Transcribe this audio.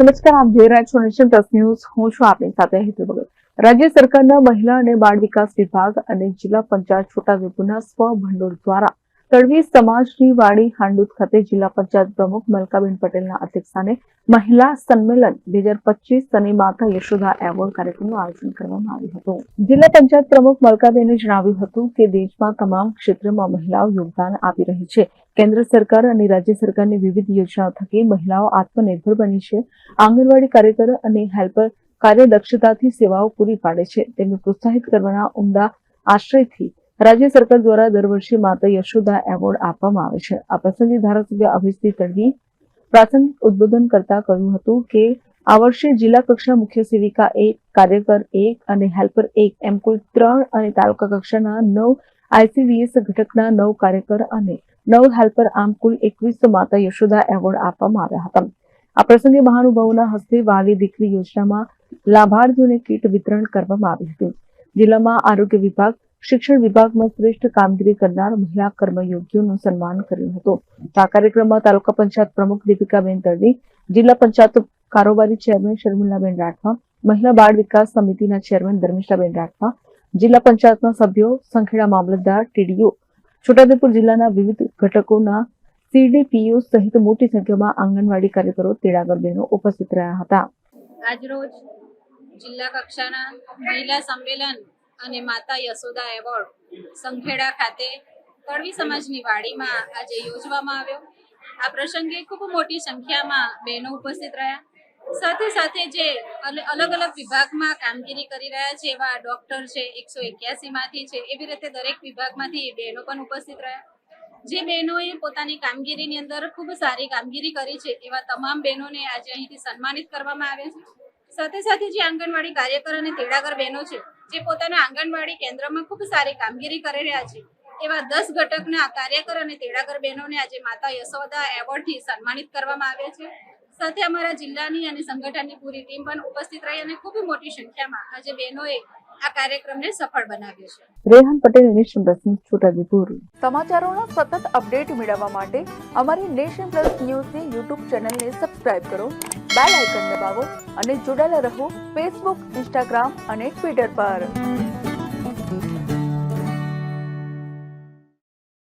નમસ્કાર, આપ જોઈ રહ્યા છો નેશન પ્લસ ન્યૂઝ. હું છું આપની સાથે હેતુ ભગત. રાજ્ય સરકારના મહિલા અને બાળ વિકાસ વિભાગ અને જિલ્લા પંચાયત છોટાઉદેપુરના સ્વ ભંડોળ દ્વારા તળવી સમાજની વાડી હાંડુદ ખાતે જિલ્લા પંચાયત પ્રમુખ મલકાબેન પટેલના અધ્યક્ષસ્થાને મહિલા સંમેલન બે હજાર પચીસ અને માતા યશોદા એવોર્ડ કાર્યક્રમનું આયોજન કરવામાં આવ્યું હતું. જિલ્લા પંચાયત પ્રમુખ મલકાબેને જણાવ્યું હતું કે દેશમાં તમામ ક્ષેત્રમાં મહિલાઓ યોગદાન આપી રહી છે. કેન્દ્ર સરકાર અને રાજ્ય સરકારની વિવિધ યોજનાઓ થકી મહિલાઓ આત્મનિર્ભર બની છે. આંગણવાડી કાર્યકર અને હેલ્પર કાર્યદક્ષતાથી સેવાઓ પૂરી પાડે છે. તેમને પ્રોત્સાહિત કરવાના ઉમદા આશ્રયથી રાજ્ય સરકાર દ્વારા દર વર્ષે માતા યશોદા એવોર્ડ આપવામાં આવે છે. આ પ્રસંગે ધારાસભ્ય અભિષેક તડવી પ્રાસંગિક ઉદબોધન કરતા કહ્યું હતું કે, આ વર્ષે જિલ્લા કક્ષા મુખ્ય સેવિકા એક કાર્યકર એક અને હેલ્પર એક એમ કુલ ત્રણ અને તાલુકા કક્ષાના નવ આઈસીડીએસ ઘટકના નવ કાર્યકર અને નવ હેલ્પર આમ કુલ એકવીસ માતા યશોદા એવોર્ડ આપવામાં આવ્યા હતા. આ પ્રસંગે મહાનુભાવોના હસ્તે વાલી દીકરી યોજનામાં લાભાર્થીઓને કીટ વિતરણ કરવામાં આવ્યું હતું. જિલ્લામાં આરોગ્ય વિભાગ શિક્ષણ વિભાગમાં શ્રેષ્ઠ કામગીરી કરનાર મહિલા કર્મયોગીઓનું સન્માન કર્યું હતું. આ કાર્યક્રમમાં તાલુકા પંચાયત પ્રમુખ દીપિકાબેન તડવી જિલ્લા પંચાયત કારોબારી ચેરમેન શર્મિલાબેન રાઠવા, મહિલા બાળ વિકાસ સમિતિના ચેરમેન ધર્મિષ્ઠાબેન રાઠવા, જિલ્લા પંચાયતના સભ્યો, સંખેડા મામલતદાર, ટીડીઓ, છોટાઉદેપુર જિલ્લાના વિવિધ ઘટકોના સીડીપીઓ સહિત મોટી સંખ્યામાં આંગણવાડી કાર્યકરો, તેડાગર બહેનો ઉપસ્થિત રહ્યા હતા. આજરોજ જિલ્લા કક્ષાના મહિલા સંમેલન અને માતા યશોદા એવોર્ડ સંખેડા ખાતે તળવી સમાજની વાડીમાં આજે યોજવામાં આવ્યો. આ પ્રસંગે ખૂબ મોટી સંખ્યામાં બહેનો ઉપસ્થિત રહ્યા. સાથે સાથે જે અલ- અલગ અલગ વિભાગમાં કામગીરી કરી રહ્યા છે, એવા ડોક્ટર છે, એકસો એક્યાસીમાંથી છે, એવી રીતે દરેક વિભાગમાંથી બહેનો પણ ઉપસ્થિત રહ્યા. જે બહેનોએ પોતાની કામગીરીની અંદર ખૂબ સારી કામગીરી કરી છે, એવા તમામ બહેનોને આજે અહીંથી સન્માનિત કરવામાં આવ્યા છે. સાથે સાથે જે આંગણવાડી કાર્યકર અને તેડાગર બહેનો છે જે પોતાના આંગણવાડી કેન્દ્રમાં ખૂબ સારી કામગીરી કરી રહ્યા છે. એવા દસ ઘટકના કાર્યકર અને તેડાગર બહેનોને આજે માતા યશોદા એવોર્ડથી સન્માનિત કરવામાં આવ્યા છે. સાથે અમારા જિલ્લાની અને સંગઠનની પૂરી ટીમ પણ ઉપસ્થિત રહી અને ખૂબ મોટી સંખ્યામાં આજે બહેનોએ આ કાર્યક્રમને સફળ બનાવ્યો છે. Rehan Patel nation plus news Chhota Udepur. સમાચારોનો સતત અપડેટ મેળવવા માટે અમારી નેશન પ્લસ ન્યૂઝની યુટ્યુબ ચેનલને સબસ્ક્રાઇબ કરો બેલ આઇકન દબાવો અને જોડાયેલા રહો ફેસબુક ઇન્સ્ટાગ્રામ અને ટ્વિટર પર.